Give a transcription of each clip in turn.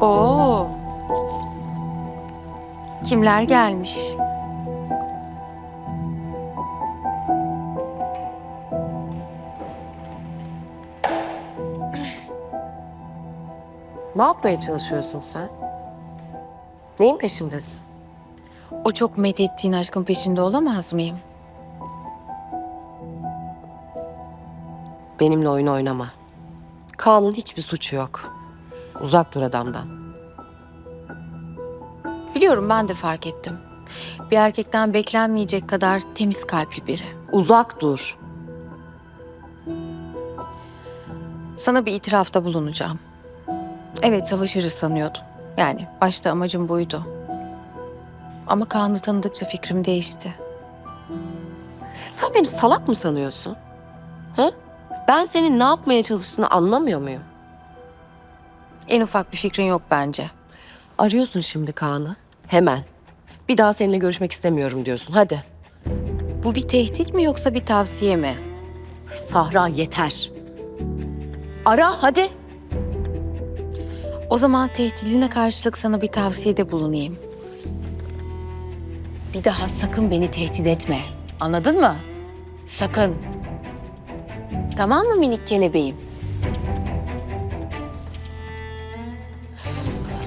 Oo. Kimler gelmiş? Ne yapmaya çalışıyorsun sen? Neyin peşindesin? O çok methettiğin aşkın peşinde olamaz mıyım? Benimle oyun oynama. Kaan'ın hiçbir suçu yok. Uzak dur adamdan. Biliyorum ben de fark ettim. Bir erkekten beklenmeyecek kadar temiz kalpli biri. Uzak dur. Sana bir itirafta bulunacağım. Evet savaşırız sanıyordum. Yani başta amacım buydu. Ama Kaan'ı tanıdıkça fikrim değişti. Sen beni salak mı sanıyorsun? Ha? Ben senin ne yapmaya çalıştığını anlamıyor muyum? En ufak bir fikrin yok bence. Arıyorsun şimdi Kaan'ı. Hemen. Bir daha seninle görüşmek istemiyorum diyorsun. Hadi. Bu bir tehdit mi yoksa bir tavsiye mi? Sahra yeter. Ara hadi. O zaman tehdidine karşılık sana bir tavsiyede bulunayım. Bir daha sakın beni tehdit etme. Anladın mı? Sakın. Tamam mı minik kelebeğim?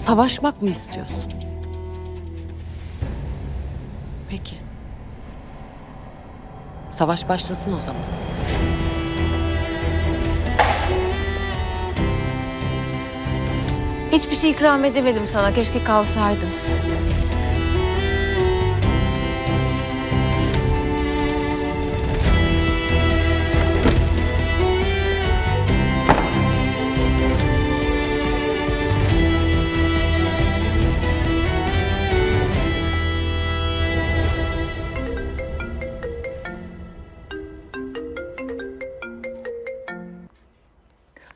Savaşmak mı istiyorsun? Peki. Savaş başlasın o zaman. Hiçbir şey ikram edemedim sana. Keşke kalsaydın.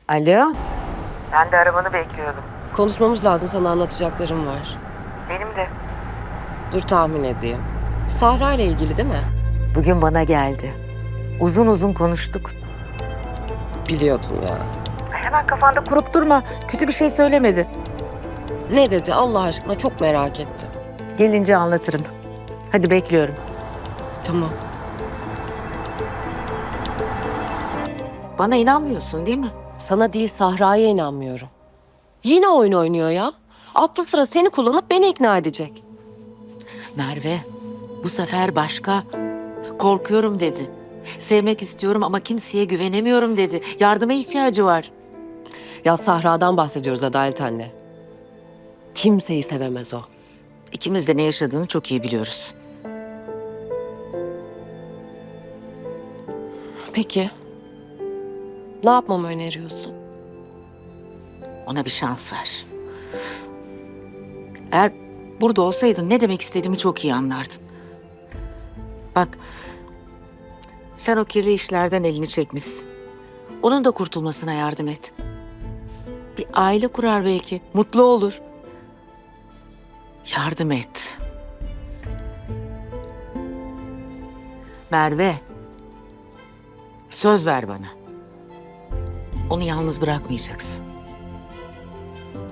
Alo. Ben de arabanı bekliyordum. Konuşmamız lazım. Sana anlatacaklarım var. Benim de. Dur tahmin edeyim. Sahra ile ilgili değil mi? Bugün bana geldi. Uzun uzun konuştuk. Biliyordum ya. Hemen kafanda kurup durma. Kötü bir şey söylemedi. Ne dedi Allah aşkına çok merak ettim. Gelince anlatırım. Hadi bekliyorum. Tamam. Bana inanmıyorsun değil mi? Sana değil Sahra'ya inanmıyorum. Yine oyun oynuyor ya. Aklı sıra seni kullanıp beni ikna edecek. Merve, bu sefer başka. Korkuyorum dedi. Sevmek istiyorum ama kimseye güvenemiyorum dedi. Yardıma ihtiyacı var. Ya Sahra'dan bahsediyoruz Adalet anne. Kimseyi sevemez o. İkimiz de ne yaşadığını çok iyi biliyoruz. Peki. Ne yapmamı öneriyorsun? Ona bir şans ver. Eğer burada olsaydın ne demek istediğimi çok iyi anlardın. Bak, sen o kirli işlerden elini çekmişsin. Onun da kurtulmasına yardım et. Bir aile kurar belki, mutlu olur. Yardım et. Merve, söz ver bana. Onu yalnız bırakmayacaksın.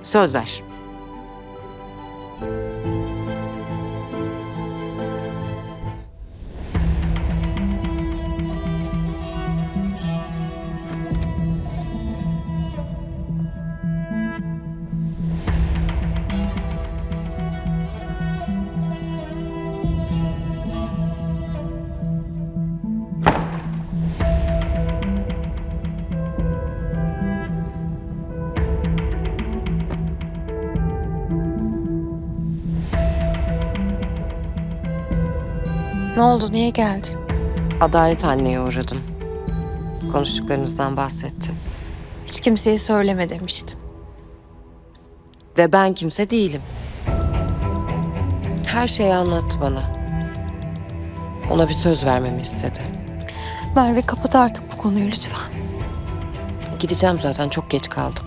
Söz ver. Ne oldu? Niye geldin? Adalet anneye uğradım. Konuştuklarınızdan bahsetti. Hiç kimseye söyleme demiştim. Ve ben kimse değilim. Her şeyi anlattı bana. Ona bir söz vermemi istedi. Merve kapat artık bu konuyu lütfen. Gideceğim zaten çok geç kaldım.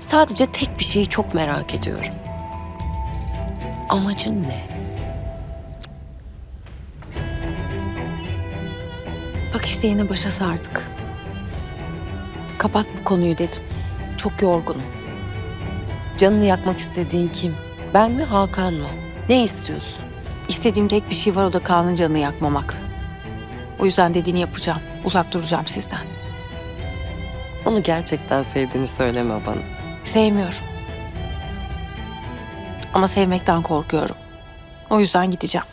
Sadece tek bir şeyi çok merak ediyorum. Amacın ne? Bak işte yine başa sardık. Kapat bu konuyu dedim. Çok yorgunum. Canını yakmak istediğin kim? Ben mi Hakan mı? Ne istiyorsun? İstediğim tek bir şey var o da Kaan'ın canını yakmamak. O yüzden dediğini yapacağım. Uzak duracağım sizden. Onu gerçekten sevdiğini söyleme bana. Sevmiyorum. Ama sevmekten korkuyorum. O yüzden gideceğim.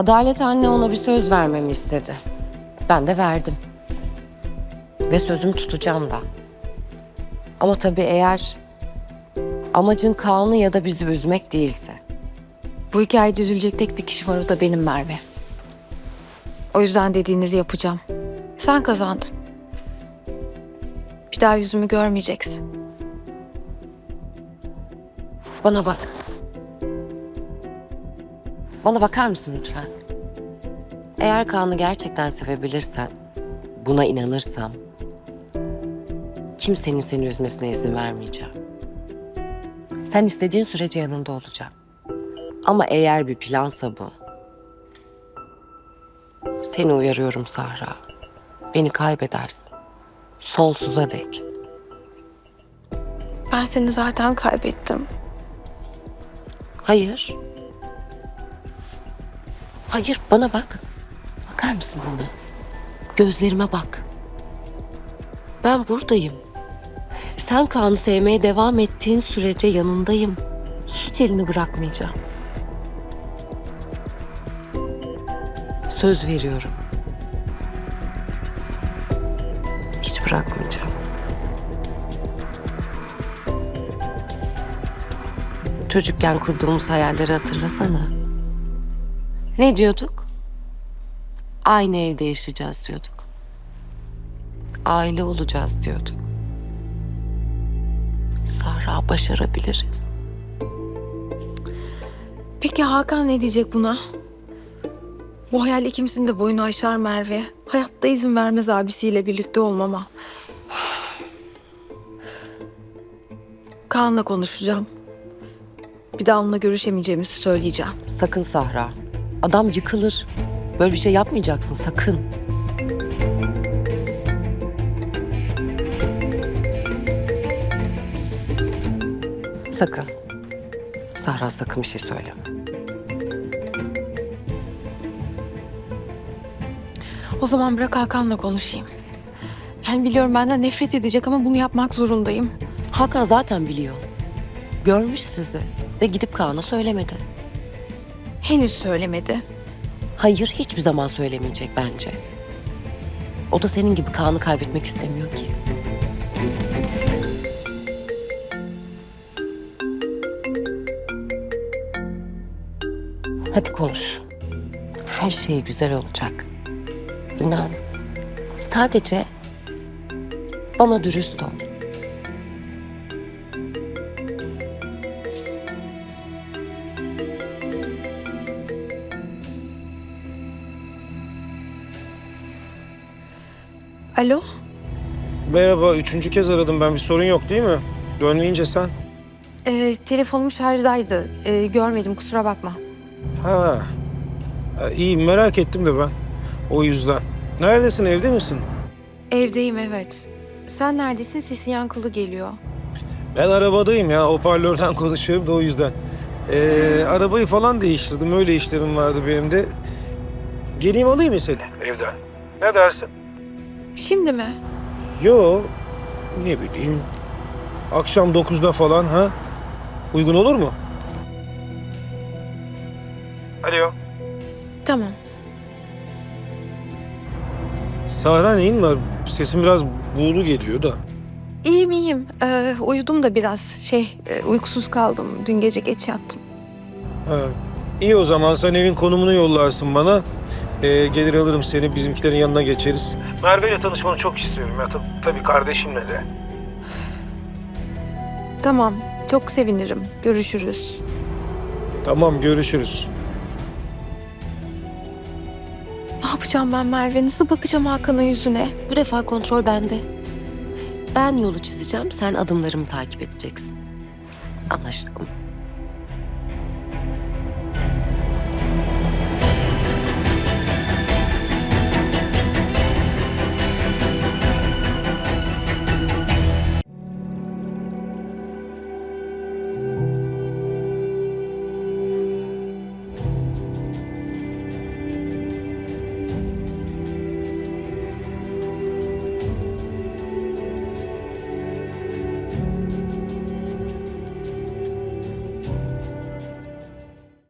Adalet anne ona bir söz vermemi istedi. Ben de verdim. Ve sözümü tutacağım da. Ama tabii eğer amacın Kaan'ı ya da bizi üzmek değilse. Bu hikayede üzülecek tek bir kişi var o da benim Merve. O yüzden dediğinizi yapacağım. Sen kazandın. Bir daha yüzümü görmeyeceksin. Bana bak. Bana bakar mısın lütfen? Eğer Kaan'ı gerçekten sevebilirsen, buna inanırsam, kimsenin seni üzmesine izin vermeyeceğim. Sen istediğin sürece yanında olacağım. Ama eğer bir plansa bu, seni uyarıyorum Sahra. Beni kaybedersin. Sonsuza dek. Ben seni zaten kaybettim. Hayır. Hayır bana bak. Bakar mısın bana? Gözlerime bak. Ben buradayım. Sen Kaan'ı sevmeye devam ettiğin sürece yanındayım. Hiç elini bırakmayacağım. Söz veriyorum. Hiç bırakmayacağım. Çocukken kurduğumuz hayalleri hatırlasana. Ne diyorduk? Aynı evde yaşayacağız diyorduk. Aile olacağız diyorduk. Sahra başarabiliriz. Peki Hakan ne diyecek buna? Bu hayal ikimizin de boyunu aşar Merve. Hayatta izin vermez abisiyle birlikte olmama. Kaan'la konuşacağım. Bir daha onunla görüşemeyeceğimizi söyleyeceğim. Sakın Sahra. Adam yıkılır. Böyle bir şey yapmayacaksın sakın. Sakın. Sahra sakın bir şey söyleme. O zaman bırak Hakan'la konuşayım. Yani biliyorum benden nefret edecek ama bunu yapmak zorundayım. Hakan zaten biliyor. Görmüş sizi ve gidip Kaan'a söylemedi. Henüz söylemedi. Hayır hiçbir zaman söylemeyecek bence. O da senin gibi Kaan'ı kaybetmek istemiyor ki. Hadi konuş. Her şey güzel olacak. İnan. Sadece bana dürüst ol. Alo? Merhaba, üçüncü kez aradım ben. Bir sorun yok değil mi? Dönmeyince sen. Ee, telefonum şarjdaydı. Ee, görmedim kusura bakma. Ha. ha. İyi, merak ettim de ben. O yüzden. Neredesin, evde misin? Evdeyim evet. Sen neredesin? Sesin yankılı geliyor. Ben arabadayım ya, hoparlörden konuşuyorum da o yüzden. Ee, arabayı falan değiştirdim, öyle işlerim vardı benim de. Geleyim alayım mı seni evden? Ne dersin? Şimdi mi? Yo, ne bileyim. Akşam 9'da falan ha? Uygun olur mu? Alo. Tamam. Sahra neyin var? Sesim biraz buğulu geliyor da. İyiyim iyiyim. Ee, uyudum da biraz. Şey e, uykusuz kaldım. Dün gece geç yattım. Ha. İyi o zaman sen evin konumunu yollarsın bana. Ee, gelir alırım seni bizimkilerin yanına geçeriz. Merve ile tanışmanı çok istiyorum ya tabii, tabii kardeşimle de. Tamam. Çok sevinirim. Görüşürüz. Tamam görüşürüz. Ne yapacağım ben Merve? Nasıl bakacağım Hakan'ın yüzüne? Bu defa kontrol bende. Ben yolu çizeceğim, sen adımlarımı takip edeceksin. Anlaştık mı?